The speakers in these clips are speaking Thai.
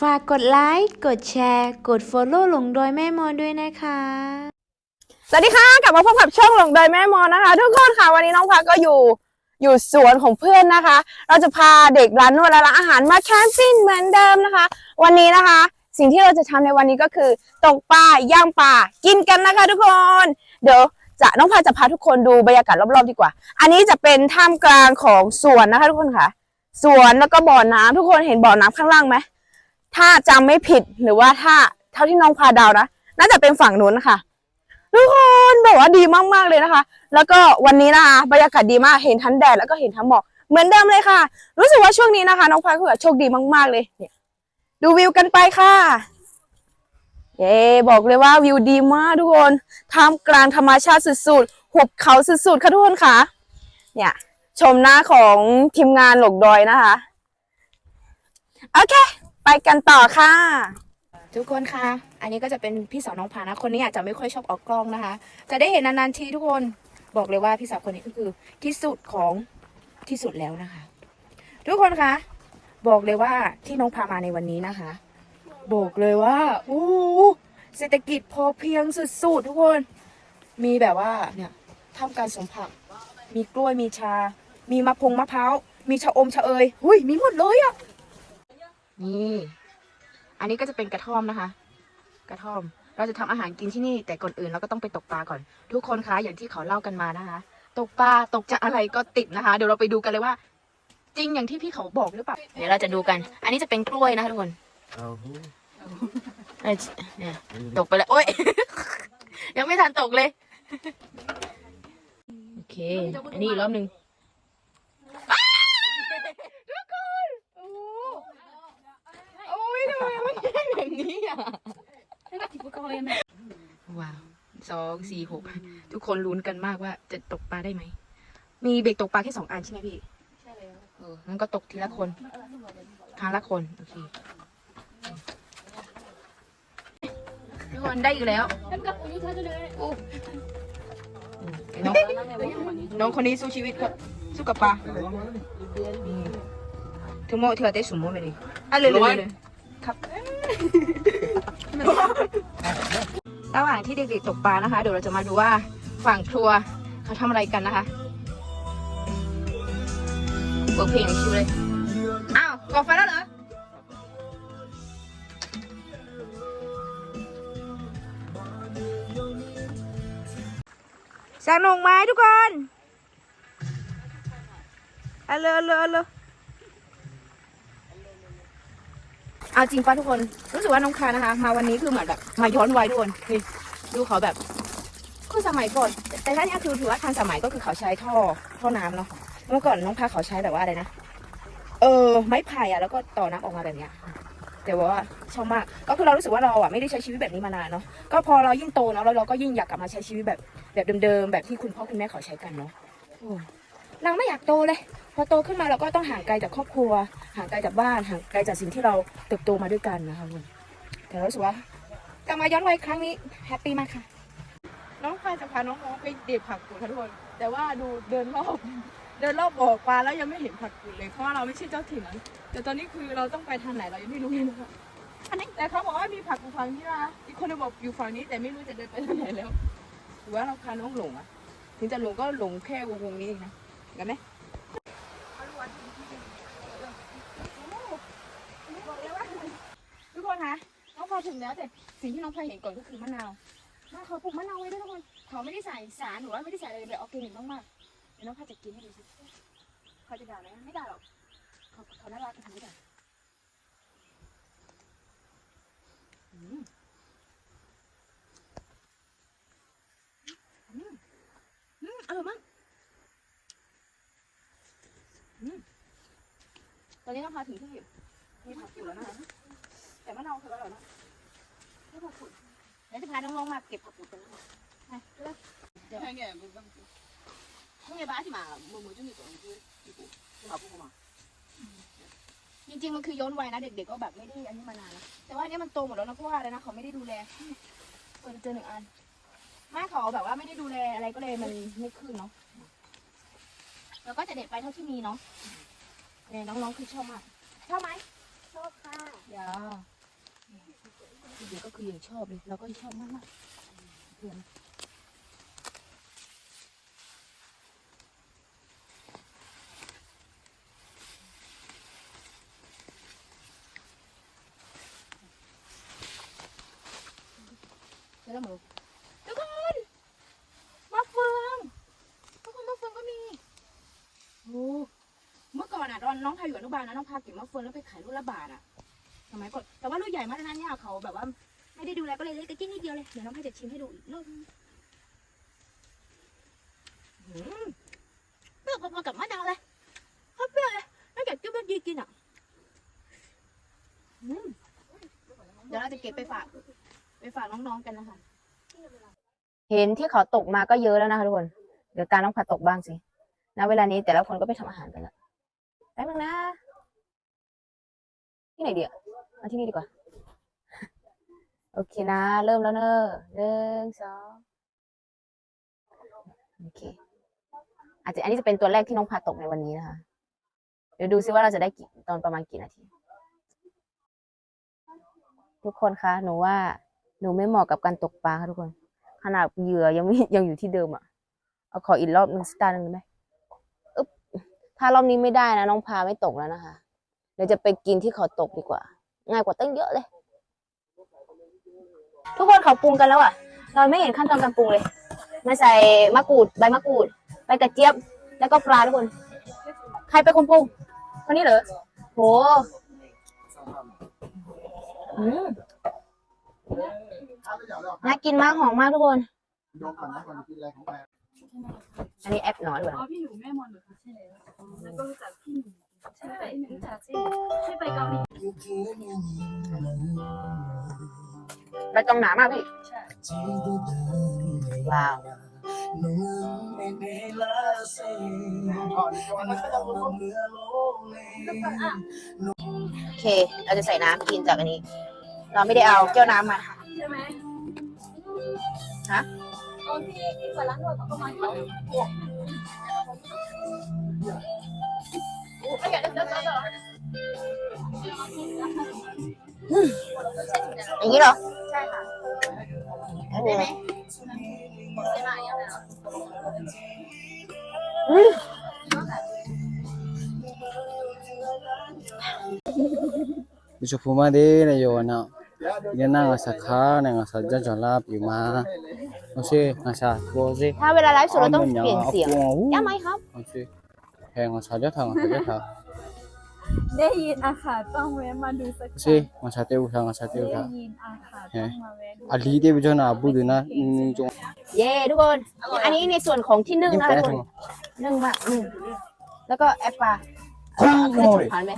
ฝากกดไลค์ กดแชร์ กด Follow หลงโดยแม่มอนด้วยนะคะ สวัสดีค่ะกลับมาพบกับช่องหลงโดยแม่มอนนะคะ ทุกคนค่ะวันนี้น้องพักก็อยู่อยู่สวนของเพื่อนนะคะ เราจะพาเด็กร้านนวดและร้านอาหารมาแคมปิ้งเหมือนเดิมนะคะ วันนี้นะคะ สิ่งที่เราจะทำในวันนี้ก็คือตกปลาย่างปลากินกันนะคะ ทุกคน เดี๋ยวจะน้องพาจะพาทุกคนดูบรรยากาศรอบๆดีกว่า อันนี้จะเป็นท่ามกลางของสวนนะคะ ทุกคนค่ะสวนแล้วก็บ่อน้ำทุกคนเห็นบ่อน้ำข้างล่างไหม ถ้าจำไม่ผิดหรือว่าถ้าเท่าที่น้องพาดาวนะน่าจะเป็นฝั่งนู้นนะคะทุกคนแบบว่าดีมากๆเลยนะคะ แล้วก็วันนี้นะคะบรรยากาศดีมากเห็นทั้งแดดแล้วก็เห็นทั้งหมอกเหมือนเดิมเลยค่ะ รู้สึกว่าช่วงนี้นะคะ น้องพลอยคือแบบโชคดีมาก ๆ เลยเนี่ยดูวิวกันไปค่ะ เย้บอกเลยว่าวิวดีมากทุกคนท่ามกลางธรรมชาติสุดๆหุบเขาสุดๆค่ะทุกคนค่ะ เนี่ย ชมหน้าของทีมงานหลกดอยนะคะ โอเค ไปกันต่อค่ะ ทุกคนคะอันนี้ก็จะเป็นพี่สาวน้องพานะคนนี้อาจจะไม่ค่อยชอบออกกล้องนะคะ จะได้เห็นนานๆทีทุกคนบอกเลยว่าพี่สาวคนนี้ก็คือที่สุดของที่สุดแล้วนะคะ ทุกคนคะบอกเลยว่าที่น้องพามาในวันนี้นะคะ บอกเลยว่าอู้เศรษฐกิจพอเพียงสุดๆทุกคน มีแบบว่าเนี่ยทำการสมผัก มีกล้วยมีชา มีมะพงมะพร้าวมีชะอมชะเอย หุยมีหมดเลยอะ นี่ อันนี้ก็จะเป็นกระท่อมนะคะ กระท่อม เราจะทำอาหารกินที่นี่ แต่ก่อนอื่นเราก็ต้องไปตกปลาก่อน ทุกคนคะอย่างที่เขาเล่ากันมานะคะ ตกปลาตกจากอะไรก็ติดนะคะ เดี๋ยวเราไปดูกันเลยว่า จริงอย่างที่พี่เขาบอกหรือเปล่า เดี๋ยวเราจะดูกัน อันนี้จะเป็นกล้วยนะคะทุกคนเอ้ยเนี่ยตกไปแล้วโอ๊ย ยังไม่ทันตกเลย โอเค อันนี้อีกรอบหนึ่งอ้าวทุกคนโอ้โห โอ้ยทำไมไม่ใช่แบบ นี้อะว้าวสองสี่หกทุกคนลุ้นกันมากว่าจะตกปลาได้ไหม มีเบ็ดตกปลาแค่สองอันใช่ไหมพี่ ใช่เลยเอองั้นก็ตกทีละคนทางละคน โอเค ทุกคนได้อีกแล้วโอ้น้องน้องคนนี้สู้ชีวิตครับสู้กับปลานี่ทุกโมเถื่อได้สมมติไปเลยอะเลยเลยเลยครับ ระหว่างที่เด็กๆตกปลานะคะ เดี๋ยวเราจะมาดูว่าฝั่งครัวเขาทำอะไรกันนะคะเปิดเพลงในชิวเลย อ้าวก่อไฟแล้วเหรอ สนุกไหมทุกคนเอเลอาเลอเลย เอาจริงป่ะทุกคน รู้สึกว่าน้องคานะคะ มาวันนี้คือเหมือนแบบมาย้อนวัยทุกคนนี่ดูเขาแบบคือสมัยก่อนแต่ถ้าเนี้คือถือว่าทันสมัยก็คือเขาใช้ท่อท่อน้ำเนาะเมื่อก่อนน้องพาเขาใช้แบบว่าอะไรนะเออไม้ไผ่อะแล้วก็ต่อน้ำออกมาแบบเนี้ยแต่ว่าชอบมากก็คือเรารู้สึกว่าเราอะไม่ได้ใช้ชีวิตแบบนี้มานานเนาะก็พอเรายิ่งโตเนาะแล้วเราก็ยิ่งอยากกลับมาใช้ชีวิตแบบแบบเดิมๆแบบที่คุณพ่อคุณแม่เขาใช้กันเนาะ เราไม่อยากโตเลย พอโตขึ้นมาเราก็ต้องห่างไกลจากครอบครัว ห่างไกลจากบ้าน ห่างไกลจากสิ่งที่เราเติบโตมาด้วยกันนะคะคุณแต่เรารู้สึกว่ากลับมาย้อนวัยครั้งนี้แฮปปี้มากค่ะ น้องพายจะพาน้องๆไปเด็ดผักกูดค่ะทุกคน แต่ว่าดูเดินรอบเดินรอบบ่อปลาแล้วยังไม่เห็นผักกูดเลยเพราะว่าเราไม่ใช่เจ้าถิ่นแต่ตอนนี้คือเราต้องไปทางไหนเรายังไม่รู้เลยนะคะอันนี้แต่เขาบอกว่ามีผักกูดฝั่งที่ว่าอีกคนบอกอยู่ฝั่งนี้แต่ไม่รู้จะเดินไปทางไหนแล้วหรือว่าเราพาน้องหลงอะถึงจะหลงก็หลงแค่วงนี้นะ กันไหมทุกคนคะน้องพอถึงแล้วแต่สิ่งที่น้องพายเห็นก่อนก็คือมะนาวบ้าเขาปลูกมะนาวไว้ด้วยทุกคนเขาไม่ได้ใส่สารหรือว่าไม่ได้ใส่อะไรเลยออร์แกนิกมากๆเดี๋ยวน้องพาจะกินให้ดูสิเขาจะด่าไหมไม่ด่าหรอกเขาเขาน่ารักทำไม่ด่าอืมอืมอืมอร่อยมาก ตอนนี้น้องพาถึงที่มีผักอยู่แล้วนะคะแต่มะนาวคืออร่อยมากนี่ผักกูดเดี๋ยวจะพาน้องๆมาเก็บผักกูดกันนะคะไปเลยเดี๋ยวมึงไงบ้าที่มามือมือจุ่มอยู่ตรงนี้ที่มาพูดมาจริงๆมันคือย้อนวัยนะเด็กๆก็แบบไม่ได้อันนี้มานานแล้วแต่ว่าอันนี้มันโตหมดแล้วนะเพราะว่าอะไรนะเขาไม่ได้ดูแลเปิดเจอหนึ่งอันแม่เขาแบบว่าไม่ได้ดูแลอะไรก็เลยมันไม่ขึ้นเนาะ แล้วก็จะเด็ดไปเท่าที่มีเนาะเนี่ยน้องๆคือชอบมากชอบไหมชอบค่ะอย่าเดี๋ยวก็คืออย่างชอบเลยเราก็ชอบมากๆเพื่อนแล้วมือทุกคนมะเฟืองทุกคนมะเฟืองก็มีโอ้เมื่อก่อนอะ ตอนน้องพาอยู่อนุบาลนะน้องพาเก็บมะเฟืองแล้วไปขายลูกละบาทอะสมัยก่อนแต่ว่าลูกใหญ่มากนะเนี่ยเขาแบบว่าไม่ได้ดูแลก็เลยเล็กกระจิ้งนิดเดียวเลยเดี๋ยวน้องให้จะชิมให้ดูอีกรอบเปรี้ยวพอๆกับมะนาวเลยเขาเปรี้ยวเลยน่าเก็บจิ้มเมื่อกี้กินอะเดี๋ยวเราจะเก็บไปฝาก ไปฝากน้องๆกันนะคะเห็นที่เขาตกมาก็เยอะแล้วนะคะทุกคน เดี๋ยวตาน้องผัดตกบ้างสิณเวลานี้แต่ละคนก็ไปทำอาหารกันละ ป๊บนึงนะ ที่ไหนดีอะมาที่นี่ดีกว่า โอเคนะ เริ่มแล้วเนอะหนึ่งสองโอเค อาจจะอันนี้จะเป็นตัวแรกที่น้องพาตกในวันนี้นะคะ เดี๋ยวดูซิว่าเราจะได้กี่ตอนประมาณกี่นาที ทุกคนคะ หนูว่า หนูไม่เหมาะกับการตกปลาค่ะทุกคน ขนาดเหยื่อยังไม่ยังอยู่ที่เดิมอะ เอาขออีกรอบหนึ่งสตาร์หนึ่งได้ไหม ถ้ารอบนี้ไม่ได้นะน้องพาไม่ตกแล้วนะคะเดี๋ยวจะไปกินที่เขาตกดีกว่า ง่ายกว่าตั้งเยอะเลย ทุกคนเขาปรุงกันแล้วอะ เราไม่เห็นขั้นตอนการปรุงเลย มาใส่มะกรูดใบมะกรูดใบกระเจี๊ยบ แล้วก็ปลาทุกคน ใครเป็นคนปรุงคนนี้เหรอโหอืมน่ากินมากหอมมากทุกคนยกก่อนนะก่อนจะกินอะไรของแม่อันนี้แอปหนอนเหรออ๋อพี่หนูแม่มอนเหรอคะใช่แล้ว แล้วก็รู้จักพี่หนูใช่รู้จักสิให้ไปเกาหลีใบตองหนามากพี่ว้าวโอเค เราจะใส่น้ำกินจากอันนี้ เราไม่ได้เอาแก้วน้ำมา ใช่ไหมฮะตอนที่ที่เปิดร้านนวดเขาก็มาอยู่ อย่างนี้เหรอ ใช่ค่ะโอ้โหใช่ไหมยังไงอืม bicho fumade na yo na yana nga sa kha na nga sa jan jan la pi ma o se nga sa ko se ถ้าเวลาไลฟ์สดเราต้องเปลี่ยนเสียง o ได้ไหมครับ se he nga sa ja tha nga sa ja tha ได้ยินอาค่ะต้องแวะมาดูสักครั้ง se nga sa te u tha nga sa te u ได้ tha ยินอาค่ะต้องมาแวะดู a li de bicho na bu de na ni jong เย้ทุกคน อันนี้ในส่วนของที่นึ่ง ni นะ pa คะ na ทุกคน thong นึ่งมากนึ่งแล้วก็แอปปลาโอ้ยผ่านไหม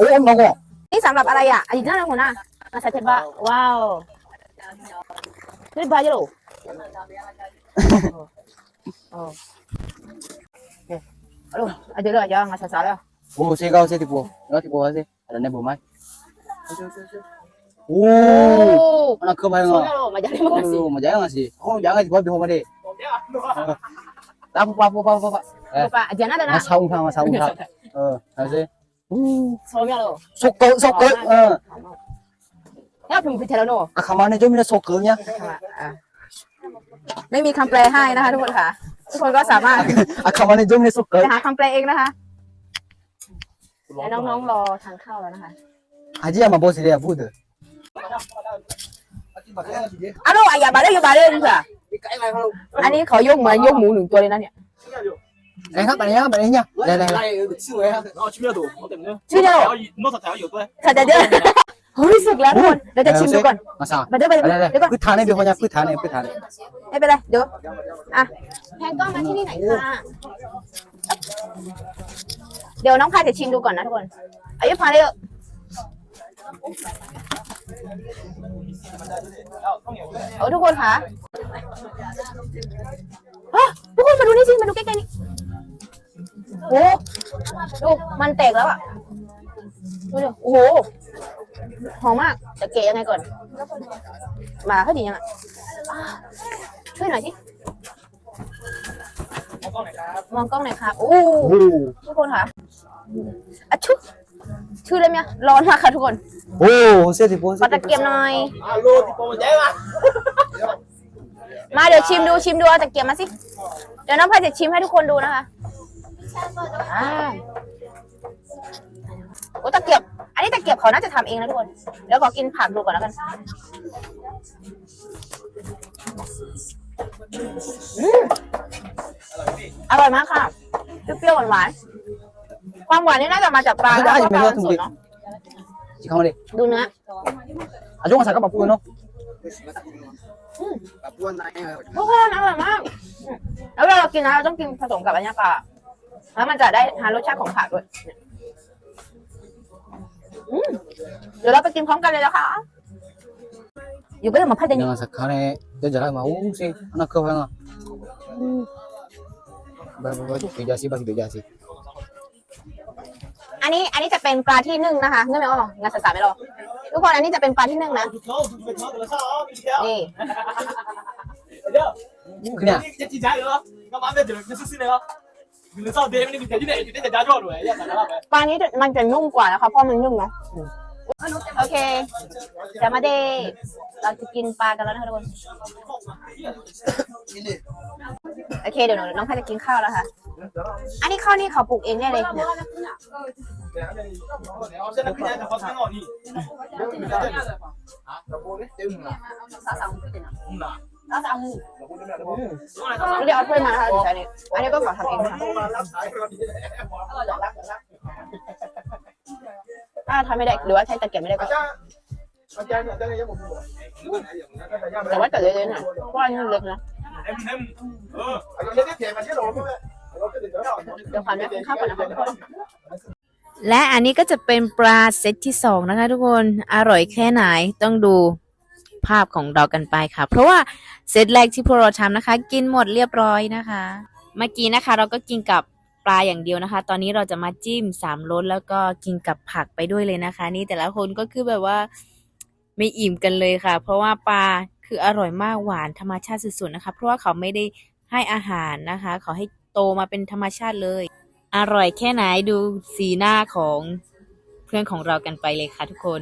o no go นี่สำหรับอะไรอะอันนี้น่ารักหัวหน้ามาใส่เทปบ้าว้าวนี่บาจิโร่โอ้โอ้เอาลูกเอาเดี๋ยวเราจะ งาสาสาแล้ว o se ga se tipo no tipo se ada ne bu mai โอ้ o ana ke ba โซ nga โลมาจากไหนมาสิ o ma ja nga si o ja nga ba bi ho ma de ta pu pa pu pa pu pa ป้าเไม่มีคำแปลให้นะคะทุกคนค่ะ ทุกคนก็สามารถ à không ăn này cho mình là sốt ไป cỡ หาคำแปลเองนะคะและน้องๆรอทานข้าวแล้วนะคะ à chị mà bố sẽ để bút được อ้าวอย่าบาเร่อย่าบาเร่นี่ค่ะอันนี้เขายกเหมือนยกหมูหนึ่งตัวเลยนะเนี่ย cái khác bạn nhá bạn ấy nhá đây đây đây ชื่อไว้ครับอ๋อชื่อเมียถูกเอาเต็มเนื้อชื่อเดียวแล้ว นอกจากแถวอยู่ด้วยค่ะแต่เดี๋ยวเฮ้ยสุกแล้วทุกคนเดี๋ยวจะชิมดูก่อน mà sao มาเดี๋ยวไป đây เดี๋ยว đây เดี๋ยวก่อน cứ thả này bị hoa nhá cứ thả này cứ thả này ไม่เป็นไรเดี๋ยวอะแพนกล้องมาที่นี่ไหนอยค่ะเดี๋ยวน้องพายจะชิมดูก่อนนะทุกคนอายุพาเลยเอาทุกคนค่ะฮะทุกคนมาดูนี่สิมาดูใกล้ๆนี่โอ้ดูมันแตกแล้วอะดูดิโอ้โห หอมมากจะเกะยังไงก่อน มาเขาดียังไงอะช่วยหน่อยสิมองกล้องหน่อยครับโอ้ทุกคนค่ะอะชุชื่อเลยไหมร้อนมากค่ะทุกคนโอ้เสียติโพขอตะเกียบหน่อย Alo, tipo, dễ mà. มาเดี๋ยวชิมดูชิมดูเอาตะเกียบมาสิ เดี๋ยวน้องพายจะชิมให้ทุกคนดูนะคะอ่าโอ้ตะเกียบ อันนี้ตะเกียบเขาน่าจะทำเองนะทุกคน เดี๋ยวขอกินผักดูก่อนแล้วกัน อืมอร่อยมากค่ะ เปรี้ยวๆหวานๆ ความหวานนี่น่าจะมาจากปลาแล้วก็ปลาสดเนาะจิเข้ามาดิดูเนื้ออะจงอาศัยกับปะปูเนาะแบบอ้วนไหนเออทุกคนอร่อยมาก แล้วเวลาเรากินนะเราต้องกินผสมกับอันนี้ปลาแล้วมันจะได้หารสชาติของผักด้วยอืม เดี๋ยวเราไปกินพร้อมกันเลยนะคะ อยู่ก็จะมาพัดเดน 내가 사카네 여자가 막 오씨 하나 커 하나 바바바 되자시 바시 되자시 อันนี้ อันนี้จะเป็นปลาที่นึ่งนะคะนึ่งไม่ออกงานศึกษาไม่รอทุกคนอันนี้จะเป็นปลาที่นึ่งนะ Chú Cháu, chú phải cháu từ là sao? Đi theo. นี่ Thấy chưa? 그냥 Đi, đi, chị trái nữa. Các bạn biết được cái sức này không? Mình lần sau đêm đi mình thấy như này, chị thấy giá cho rồi. Dạ, phải làm vậy. ปลานี้จะมันจะนุ่มกว่านะคะเพราะมันนึ่งเนาะอืมโอเคจะมาเดย์เราจะกินปลากันแล้วนะคะทุกคน โอเคเดี๋ยวหนูน้องพายจะกินข้าวแล้วค่ะ อันนี้ข้าวนี่เขาปลูกเองได้เลยเนี่ย Sẽ là cái nhà có cái ngọn nhỉ? กระโปรงนี่ตึงอะ Ừ, nào. แล้วจะเอา Đúng rồi, đúng rồi. ไม่ได้เอาถ้วยมานะคะดิฉันนี่อันนี้ก็ขอทำเองนะคะมารับสายเราดีแล้วถ้าทำไม่ได้หรือว่าใช้ตะเกียบไม่ได้ก็อาจารย์อาจารย์อาจารย์ยังผมบอกแต่ว่าแต่เล็กๆหน่อยเพราะอันนี้เล็กนะ Em, em. Ừ. อาจารย์ได้เทมันที่เราไม่เราจะถึงแล้วเดี๋ยวขอแม่กินข้าวก่อนนะคะทุกคนและอันนี้ก็จะเป็นปลาเซตที่สองนะคะทุกคน อร่อยแค่ไหนต้องดู ภาพของเรากันไปค่ะ เพราะว่าเซตแรกที่พวกเราทำนะคะ กินหมดเรียบร้อยนะคะ เมื่อกี้นะคะ เราก็กินกับปลาอย่างเดียวนะคะ ตอนนี้เราจะมาจิ้มสามรสแล้วก็กินกับผักไปด้วยเลยนะคะ นี่แต่ละคนก็คือแบบว่าไม่อิ่มกันเลยค่ะ เพราะว่าปลาคืออร่อยมากหวานธรรมชาติสุดๆนะคะ เพราะว่าเขาไม่ได้ให้อาหารนะคะ เขาให้โตมาเป็นธรรมชาติเลย อร่อยแค่ไหนดูสีหน้าของเพื่อนของเรากันไปเลยค่ะทุกคน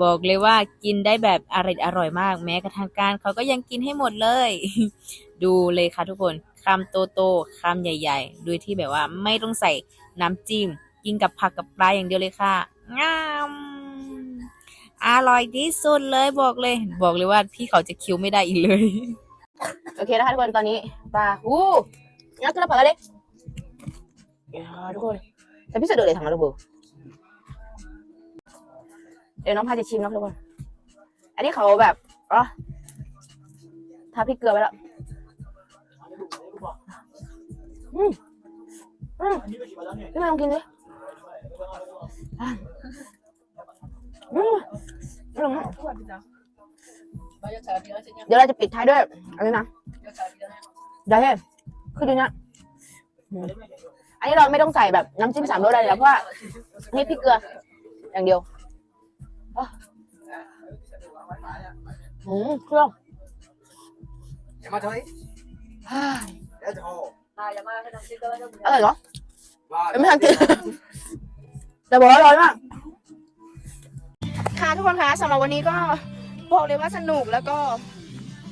บอกเลยว่ากินได้แบบอร่อยอร่อยมาก แม้กระทั่งการเขาก็ยังกินให้หมดเลย ดูเลยค่ะทุกคนคำโตโตๆคำใหญ่ๆ โดยที่แบบว่าไม่ต้องใส่น้ำจิ้ม กินกับผักกับปลาอย่างเดียวเลยค่ะงามอร่อยที่สุดเลยบอกเลย บอกเลยว่าพี่เขาจะคิ้วไม่ได้อีกเลย โอเคนะคะทุกคนตอนนี้ปลาอู้งั้นก็เราเปิดเลยทุกคนแต่พี่เสด็จเลยทำมาลูก เดี๋ยวน้องพายจะชิมนะทุกคน อันนี้เขาแบบอ๋อทาพริกเกลือไปแล้วอืมอืมพี่มาลองกินดิอืมอร่อยมากเดี๋ยวเราจะปิดท้ายด้วยอันนี้นะได้เลยคือดีนะอันนี้เราไม่ต้องใส่แบบน้ำจิ้มสามรสอะไรแล้วเพราะว่านี่พริกเกลืออย่างเดียว อะอืมเครื่องอย่ามาเถอะเดี๋ยวจะโอ้อร่อยเหรอว่าไม่ทันกินแต่บอกว่าอร่อยมากค่ะทุกคนคะสำหรับวันนี้ก็บอกเลยว่าสนุกแล้วก็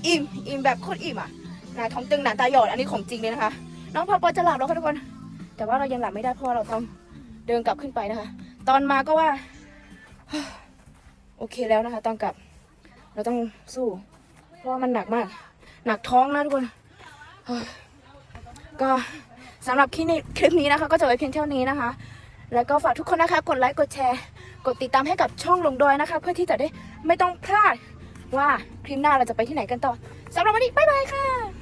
อิ่มอิ่มแบบโคตรอิ่มอะหนาท้องตึงหนาตาหยอดอันนี้ของจริงเลยนะคะ น้องพอปอจะหลับแล้วค่ะทุกคน แต่ว่าเรายังหลับไม่ได้เพราะว่าเราต้องเดินกลับขึ้นไปนะคะ ตอนมาก็ว่า โอเคแล้วนะคะ ตอนกลับ เราต้องสู้ เพราะมันหนักมาก หนักท้องนะทุกคนก็สำหรับคลิปนี้คลิปนี้นะคะ ก็จะไว้เพียงเท่านี้นะคะ แล้วก็ฝากทุกคนนะคะ กดไลค์กดแชร์ กดติดตามให้กับช่องลงดอยนะคะ เพื่อที่จะได้ไม่ต้องพลาดว่าคลิปหน้าเราจะไปที่ไหนกันต่อสำหรับวันนี้บ๊ายบายค่ะ